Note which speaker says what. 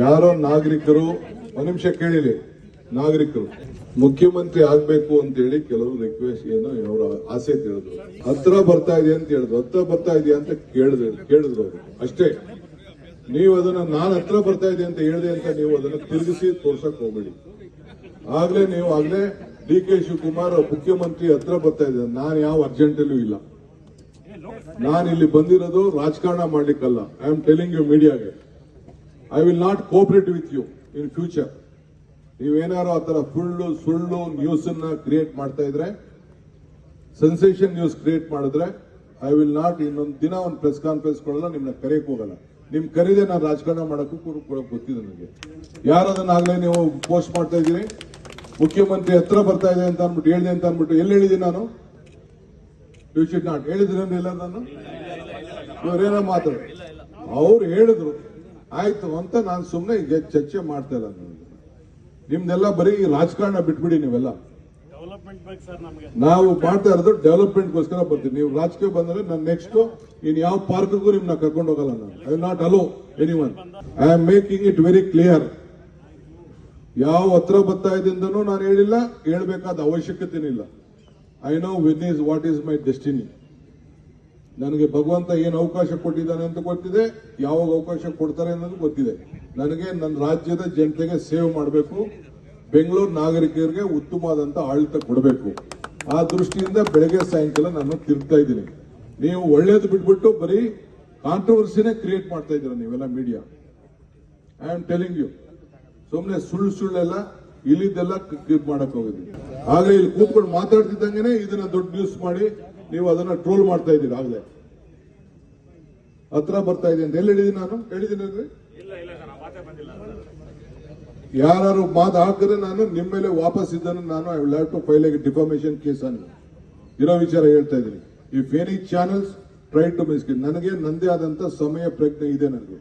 Speaker 1: ಯಾರೋ ನಾಗರಿಕರು, ಒಂದ್ ನಿಮಿಷ ಕೇಳಿಲಿ, ನಾಗರಿಕರು, ಮುಖ್ಯಮಂತ್ರಿ ಆಗ್ಬೇಕು ಅಂತ ಹೇಳಿ ಕೆಲವರು ರಿಕ್ವೆಸ್ಟ್ ಏನೋ ಅವರ ಆಸೆ ತಿಳಿದ್ರು ಹತ್ರ ಬರ್ತಾ ಇದೆ ಅಂತ ಹೇಳಿದ್ರು. ಹತ್ರ ಬರ್ತಾ ಇದೆಯಾ ಅಂತ ಕೇಳಿದ್ರು ಕೇಳಿದ್ರು ಅವರು. ಅಷ್ಟೇ. ನೀವು ಅದನ್ನ ನಾನು ಹತ್ರ ಬರ್ತಾ ಇದೆ ಅಂತ ಹೇಳಿದೆ ಅಂತ ನೀವು ಅದನ್ನ ತಿರುಗಿಸಿ ತೋರ್ಸಕ್ ಹೋಗ್ಬೇಡಿ. ಆಗ್ಲೇ ನೀವು ಆಗ್ಲೇ ಡಿ ಕೆ ಶಿವಕುಮಾರ್ ಮುಖ್ಯಮಂತ್ರಿ ಹತ್ರ ಬರ್ತಾ ಇದ್ದಾರೆ ನಾನು ಯಾವ ಅರ್ಜೆಂಟಲ್ಲೂ ಇಲ್ಲ. ನಾನು ಇಲ್ಲಿ ಬಂದಿರೋದು ರಾಜಕಾರಣ ಮಾಡ್ಲಿಕ್ಕಲ್ಲ. I am telling you ಮೀಡಿಯಾಗೆ I will not cooperate with you in future ನೀವೇನಾರು ಆ ತರ ಫುಲ್ಲು ಸುಳ್ಳು ನ್ಯೂಸ್ ಅನ್ನ ಕ್ರಿಯೇಟ್ ಮಾಡ್ತಾ ಇದ್ರೆ ಸೆನ್ಸೇಷನ್ ನ್ಯೂಸ್ ಕ್ರಿಯೇಟ್ ಮಾಡಿದ್ರೆ ಐ ವಿಲ್ ನಾಟ್ ಇನ್ನೊಂದು ದಿನ ಒಂದು ಪ್ರೆಸ್ ಕಾನ್ಫರೆನ್ಸ್ ಕೊಡಲ್ಲ, ನಿಮ್ನ ಕರೆಯಕ್ಕೆ ಹೋಗಲ್ಲ. ನಿಮ್ ಕರೀದೆ ನಾನು ರಾಜಕಾರಣ ಮಾಡೋಕ್ಕೂ ಕೂಡ ಗೊತ್ತಿದೆ ನನಗೆ. ಯಾರದನ್ನಾಗ್ಲೇ ನೀವು ಪೋಸ್ಟ್ ಮಾಡ್ತಾ ಇದ್ದೀರಿ? ಮುಖ್ಯಮಂತ್ರಿ ಹತ್ರ ಬರ್ತಾ ಇದೆ ಅಂತ ಅಂದ್ಬಿಟ್ಟು, ಹೇಳಿದೆ ಅಂತ ಅಂದ್ಬಿಟ್ಟು ಎಲ್ಲಿ ಹೇಳಿದ್ದೀನಿ ನಾನು? ಯು ಶುಡ್ ನಾಟ್ ಎಲ್ಲ ನಾನು? ಇವರೇನೋ ಮಾತಾಡ ಅವ್ರು ಹೇಳಿದ್ರು. ಆಯ್ತು ಅಂತ ನಾನು ಸುಮ್ಮನೆ ಈಗ ಚರ್ಚೆ ಮಾಡ್ತಾ ಇಲ್ಲ. ನಿಮ್ದೆಲ್ಲ ಬರೀ ರಾಜಕಾರಣ ಬಿಟ್ಬಿಡಿ ನೀವೆಲ್ಲ. ನಾವು ಮಾಡ್ತಾ ಇರೋದು ಡೆವಲಪ್ಮೆಂಟ್ಗೋಸ್ಕರ ಬರ್ತೀವಿ. ನೀವು ರಾಜಕೀಯ ಬಂದ್ರೆ ನಾನು ನೆಕ್ಸ್ಟ್ ಇನ್ ಯಾವ ಪಾರ್ಕ್ಗೂ ನಿಮ್ನ ಕರ್ಕೊಂಡು ಹೋಗಲ್ಲ ನಾನು. I not allow any one I am making it very clear ಯಾವ ಹತ್ರ ಬರ್ತಾ ಇದೆ ಅಂತನೂ ನಾನು ಹೇಳಿಲ್ಲ, ಹೇಳ್ಬೇಕಾದ ಅವಶ್ಯಕತೆನಿಲ್ಲ I know win is what is my destiny ನನಗೆ ಭಗವಂತ ಏನು ಅವಕಾಶ ಕೊಟ್ಟಿದ್ದಾನೆ ಅಂತ ಗೊತ್ತಿದೆ, ಯಾವಾಗ ಅವಕಾಶ ಕೊಡ್ತಾರೆ ಅನ್ನೋದು ಗೊತ್ತಿದೆ. ನನಗೆ ನನ್ನ ರಾಜ್ಯದ ಜನತೆಗೆ ಸೇವೆ ಮಾಡಬೇಕು, ಬೆಂಗಳೂರು ನಾಗರಿಕರಿಗೆ ಉತ್ತಮವಾದಂತ ಆಡಳಿತ ಕೊಡಬೇಕು. ಆ ದೃಷ್ಟಿಯಿಂದ ಬೆಳಗ್ಗೆ ಸಾಯಂಕಾಲ ನಾನು ತಿರುಗ್ತಾ ಇದ್ದೀನಿ. ನೀವು ಒಳ್ಳೇದು ಬಿಟ್ಬಿಟ್ಟು ಬರೀ ಕಾಂಟ್ರವರ್ಸಿನೇ ಕ್ರಿಯೇಟ್ ಮಾಡ್ತಾ ಇದ್ದೀರಾ ನೀವೆಲ್ಲ media I am telling you ಸುಮ್ಮನೆ ಸುಳ್ಳು ಸುಳ್ಳೆಲ್ಲ ಇಲ್ಲಿದ್ದೆಲ್ಲ ಮಾಡಕ್ ಹೋಗಿದ್ವಿ ಆಗ ಇಲ್ಲಿ ಕೂತ್ಕೊಂಡು ಮಾತಾಡ್ತಿದ್ದಂಗೆ ಇದನ್ನ ದೊಡ್ಡ ನ್ಯೂಸ್ ಮಾಡಿ ನೀವು ಅದನ್ನ ಟ್ರೋಲ್ ಮಾಡ್ತಾ ಇದ್ದೀರಾ ಆಗದೆ ಹತ್ರ ಬರ್ತಾ ಇದೆ ಅಂತ. ಎಲ್ಲಿ ಹೇಳಿದೀನಿ ನಾನು? ಹೇಳಿದ್ದೀನಿ ಯಾರು ಮಾತು ಹಾಕಿದ್ರೆ ನಾನು ನಿಮ್ಮ ಮೇಲೆ ವಾಪಸ್ ಇದ್ದನ್ನು ನಾನು I will have to file a defamation case ಅನ್ನು ಇರೋ ವಿಚಾರ ಹೇಳ್ತಾ ಇದ್ದೀನಿ. If any channels try to miss ನನಗೆ ನಂದೇ ಆದಂತ ಸಮಯ ಪ್ರಜ್ಞೆ ಇದೆ ನನಗೆ.